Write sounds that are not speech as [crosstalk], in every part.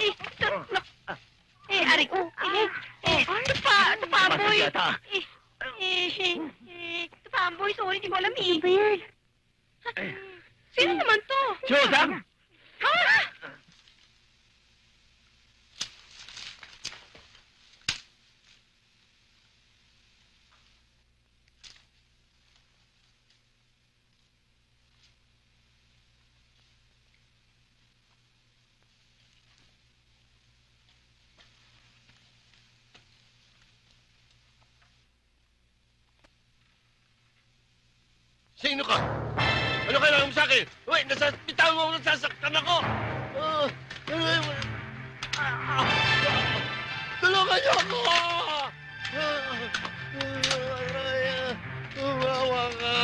Eh, nak- nak- eh, ko. Eh, eh, tupa, tupamboy. Yata. Eh, eh, eh, tupamboy, sorry, di ko alam eh. Ano ba yan? Sino naman to? Susan! Ha? Sino ka? Ano kailangan mo sa akin? Uy, nasa bitaw mo, nasasaktan ako! Ah, ah, ah, Tulungan niyo ako! Umawa ka!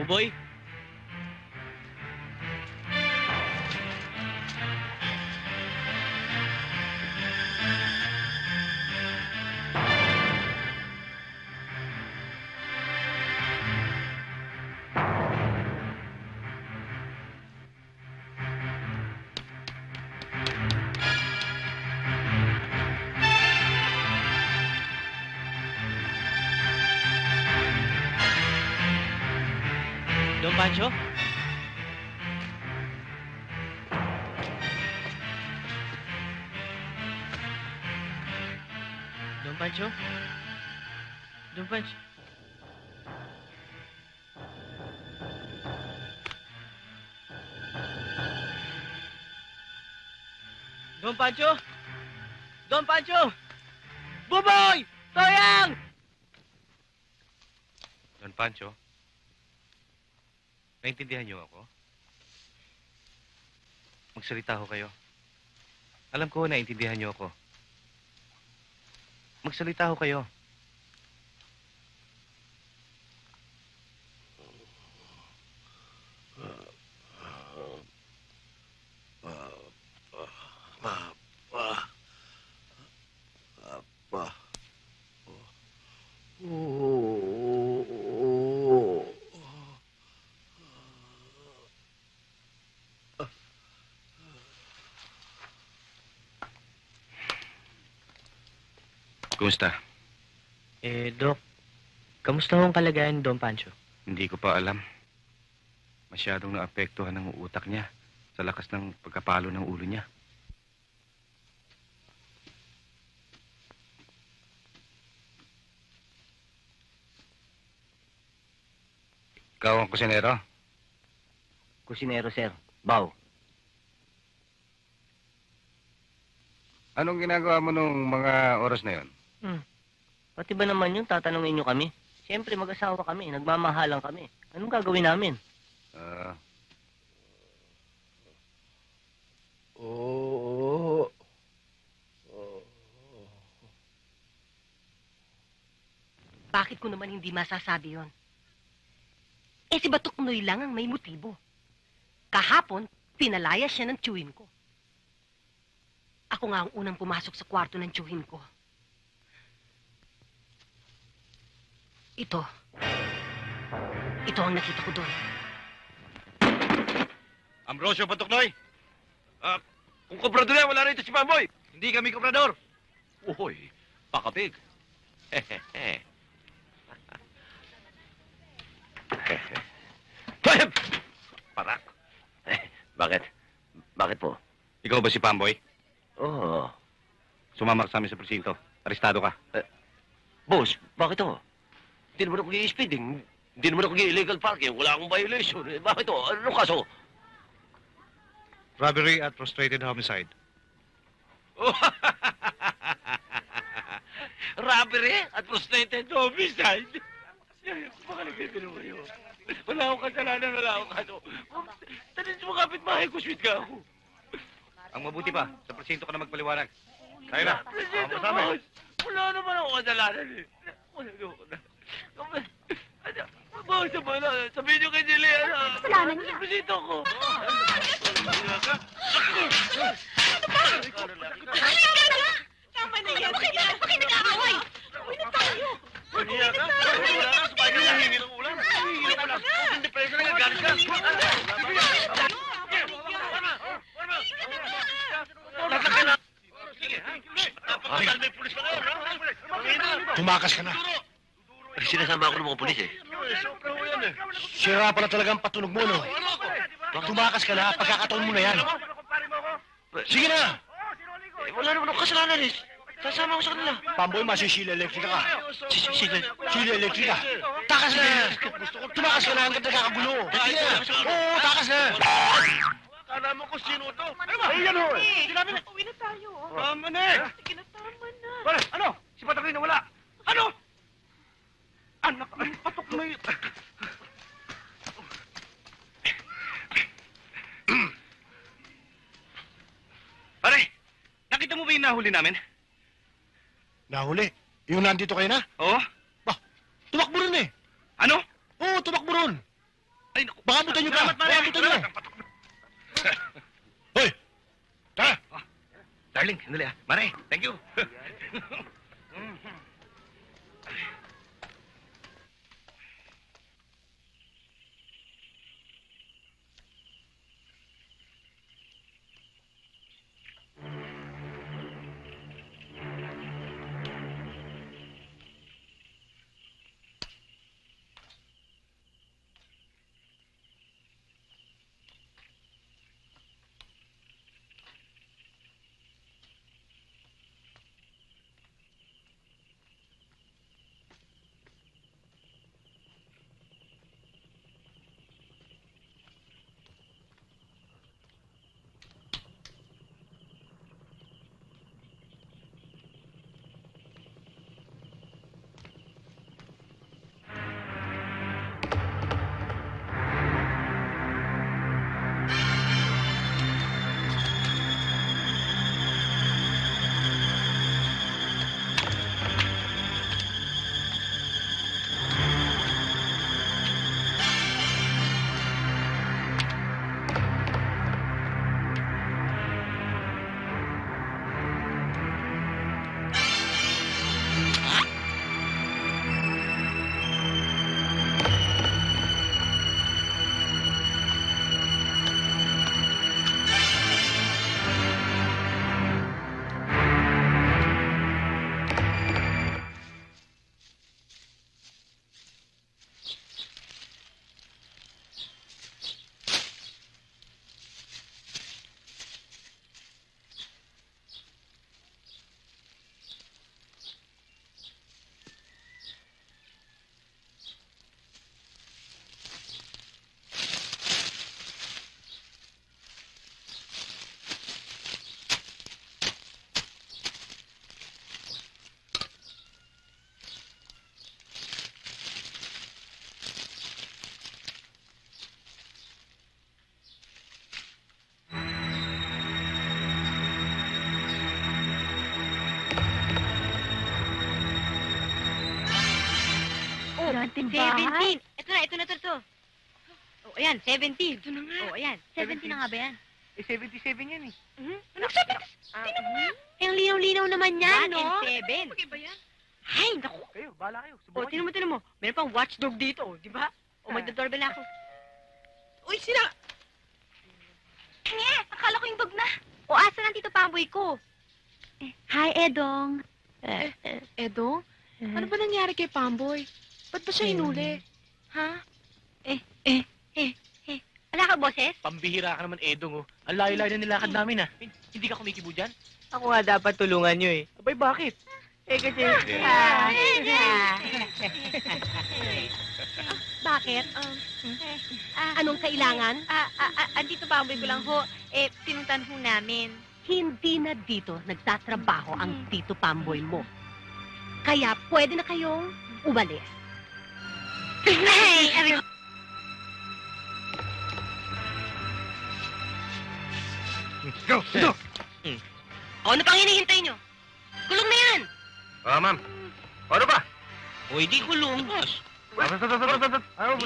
Buboy? Don Pancho? Don Pancho? Don Pancho? Don Pancho? Don Pancho! Buboy! Toyang! Don Pancho, naintindihan niyo ako? Magsalita ho kayo. Alam ko, naintindihan niyo ako. Magsalita ho kayo. Kumusta? Eh, Doc, kamusta ho ang kalagayan ni Don Pancho? Hindi ko pa alam. Masyadong naapektuhan ng utak niya sa lakas ng pagkapalo ng ulo niya. Ikaw ang kusinero? Kusinero, sir. Bow. Anong ginagawa mo nung mga oras na yon? Pati ba naman yun, tatanungin nyo kami? Siyempre, mag-asawa kami, nagmamahalan kami. Anong gagawin namin? Ah, Oh. Bakit ko naman hindi masasabi yon? Eh si Batok Noy lang ang may motibo. Kahapon, pinalaya siya ng tiyuhin ko. Ako nga ang unang pumasok sa kwarto ng tiyuhin ko. Ito. Ito ang nakita ko doon. Ambrosio Patuknoy! Ah, kung komprador yan, wala rito si Pamboy! Hindi kami komprador! Uy, pakapig. Parak. Bakit? Bakit po? ikaw ba si Pamboy? Oh, Sumama ka sa amin sa presinto. Arestado ka. boss, bakit to? Hindi naman ako speeding Hindi naman ako illegal parking. Wala akong violation. Eh, bakit to? Ano kaso? Robbery at frustrated homicide. [laughs] Robbery at frustrated homicide. Baka nagbibiro kayo. Wala akong kasalanan, wala akong kaso. Tanin mo kapit bahay ko, sweet ka ako. Ang mabuti pa, sa presinto ka na magpaliwanag. Tayo na. Sa amin. boss. Wala naman ako kasalanan eh. Wala ako na. Bawas na bala. Sabihin niyo kay Dili, ano? Kasalanan niya. Bisito ko. Tama na yan. Bakit na? Bakit nag-aaway? Uwi na tayo. Uwi na tayo. mag-ulan. Hindi pa rin ka galit ka. Tumakas ka na. Sinasama ako ng mga pulis, eh. Sira pala talagang patunog mo, no? Ako? Tumakas ka na, pagkakataon mo na yan. Sige na! Eh, wala naman akong kasalanan, eh. Sasama ko sa kanila. Pamboy, masisila electric ka. Si- si- Sige. Sila electric ka. Takas na! Tumakas ka na hanggang nagkakagulo. Sige na! Oo, takas na! Kala mo kung sino to? Ano ba? Ay, yan ho. Sinabi na. Uwi na tayo. Tama na, eh. Sige na, tama na. Ano? Si Patak na wala. Ano? Anak, ang patok na yun. Pare, nakita mo ba yung nahuli namin? Nahuli. Yung nandito kayo na? Oo. Tumakbo rin eh. Ano? Oo, tumakbo rin. Ay, naku. Baka abutan nyo pa. Salamat, pare. Baka abutan nyo. Salamat. Ang patok na- Hoy! Tara! Darling, sandali ah. Mare, thank you. [laughs] Oh, Dating bahay. 17. Ito na, ito na, ito, ito. Oh, ayan, 17. Ito na nga. Oh, ayan, 17 na nga ba yan? Eh, 77 yan eh. Mhm. Anak, sabi ko. Eh, ang linaw-linaw naman yan, 1 no? and 7. Bagay ba yan? Ay, naku. Kayo, bahala kayo. O, Subukan tinan mo, tinan mo. Meron pang watchdog dito, oh, di ba? O, magdodoorbell na ako. Uy, sila. Nga, akala ko yung dog na. O, asa na tito Pamboy ko? Eh, hi, Edong. Eh, Edo, ano ba nangyari kay Pamboy? Ba't ba siya inuli? Ha? Wala ka, boses? Pambihira ka naman, Edong, oh. Ang layo-layo na nilakad namin, ah. Hindi ka kumikibo dyan? Ako nga dapat tulungan nyo eh. Abay, bakit? Eh kasi... Ah, [laughs] Bakit? Um, ah, Anong kailangan? ah, ah, ah, andito Pamboy ko lang ho. Eh, pinuntan ho namin. Hindi na dito nagtatrabaho ang Tito Pamboy mo. Kaya pwede na kayong umalis. Ay, aray ko. Go! Ito! O, ano pang hinihintay nyo? Kulong na yan! Ah, ma'am. Ano ba? O, hindi kulong, boss. Ayaw mo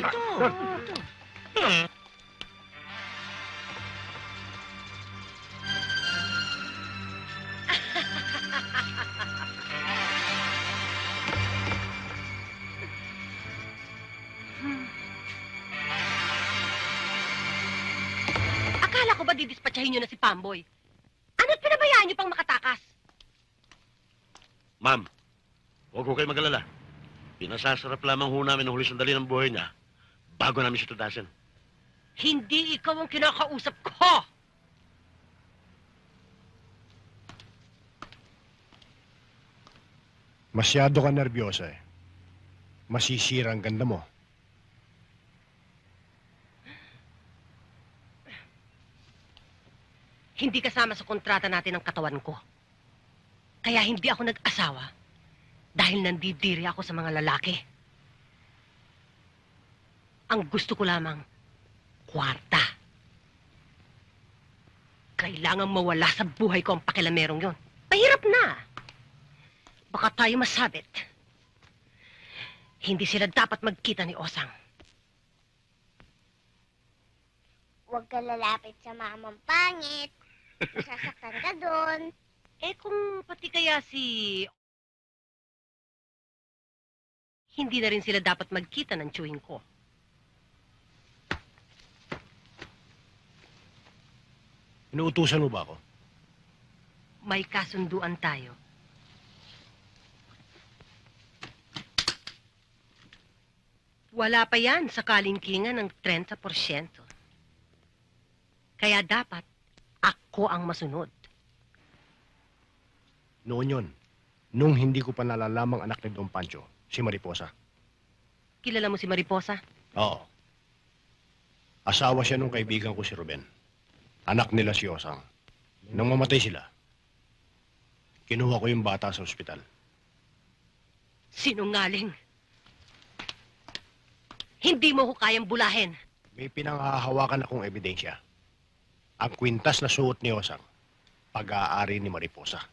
ba didispatchahin nyo na si Pamboy? Ano't pinabayaan nyo pang makatakas? Ma'am, huwag ko kayo magalala. Pinasasarap lamang ho namin ang huli sandali ng buhay niya bago namin siya tudasin. Hindi ikaw ang kinakausap ko! Masyado ka nervyosa eh. Masisira ang ganda mo. Hindi kasama sa kontrata natin ang katawan ko. Kaya hindi ako nag-asawa dahil nandidiri ako sa mga lalaki. Ang gusto ko lamang, kwarta. Kailangan mawala sa buhay ko ang pakilamerong yon. Mahirap na. Baka tayo masabit. Hindi sila dapat magkita ni Osang. Huwag ka lalapit sa mamang pangit. Masasaktan ka doon. Eh kung pati kaya si... Hindi na rin sila dapat magkita ng chewing ko. Inuutusan mo ba ako? May kasunduan tayo. Wala pa yan sa kalingkingan ng 30%. Kaya dapat ako ang masunod. Noon yon. Nung hindi ko pa nalalamang anak ni Don Pancho, si Mariposa. Kilala mo si Mariposa? Oo. Asawa siya nung kaibigan ko si Ruben. Anak nila si Osang. Nang mamatay sila, kinuha ko yung bata sa ospital. Sinungaling. Hindi mo ko kayang bulahin. May pinanghahawakan akong ebidensya. Ang kwintas na suot ni Osang, pag-aari ni Mariposa.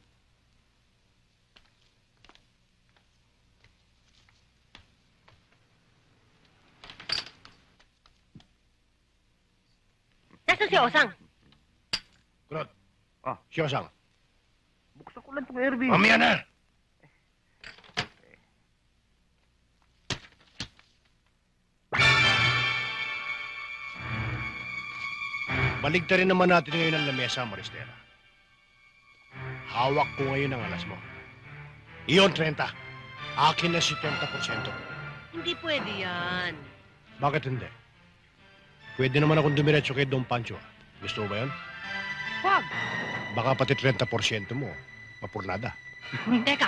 Nasaan si Osang? Kulot. Ah. Si Osang. Buksan ko lang itong Erwin. Mamaya na! Baligtarin naman natin ngayon ang lamesa, Maristela. Hawak ko ngayon ang alas mo. Iyon, 30. Akin na si 30%. Hindi pwede yan. Bakit hindi? Pwede naman akong dumiretso kay Don Pancho. Gusto mo ba yun? Huwag. Baka pati 30% mo, mapurnada. Teka.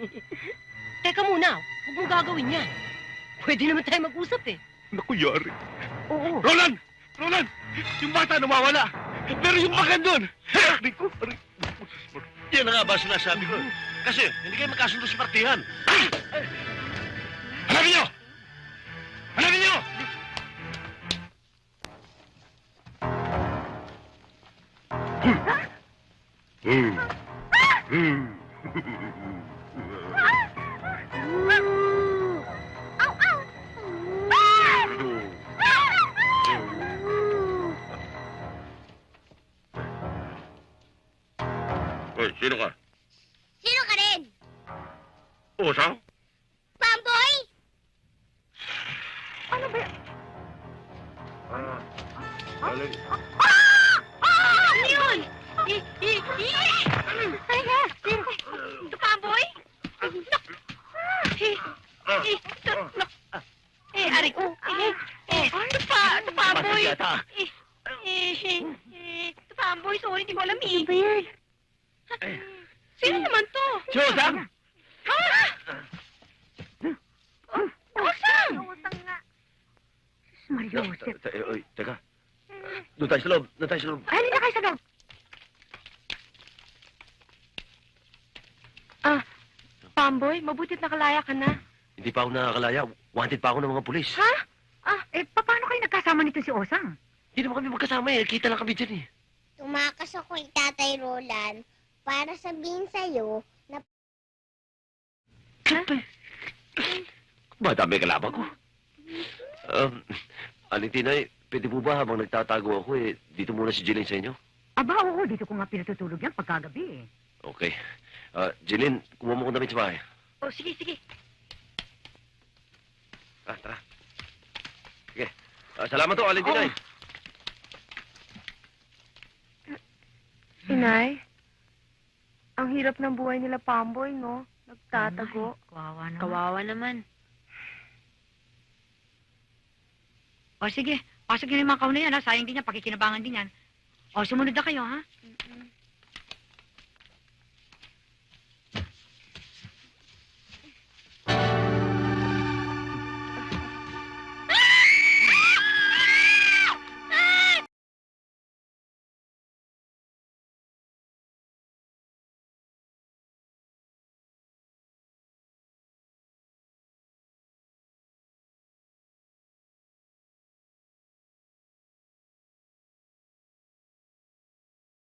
[laughs] Teka muna. Huwag mo gagawin yan. Pwede naman tayo mag-usap eh. Naku, yari. Oo. Roland! Roland! Yung bata nawawala. Pero yung bagan doon. Aray ko, aray. Yan na nga ba sinasabi ko? Kasi hindi kayo magkasundo sa partihan. Hanapin niyo! Hanapin niyo! Au, Pamboy, mabutit nakalaya ka na. Hindi pa ako nakakalaya. Wanted pa ako ng mga pulis. Ha? Ah, eh, paano kayo nagkasama nito si Osang? Hindi naman kami magkasama eh. Kita lang kami dyan eh. Tumakas ako kay Tatay Roland para sabihin sa'yo na Madami kalaban ko. Um, Aling Tinay, pwede po ba habang nagtatago ako eh, dito muna si Jeline sa inyo? Aba, oo, dito ko nga pinatutulog yan pagkagabi eh. Okay. Ah, Jeline, kumuha mo ko damit sa bahay. Oh, sige, sige. Ah, tara. Sige. Ah, salamat to, Aling Tinay. Inay? Ang hirap ng buhay nila, Pamboy, no? Nagtatago. Kawawa naman. Kawawa naman. O sige, pasok nyo yung mga kahon na yan ha. Sayang din yan, pakikinabangan din yan. O sumunod na kayo ha.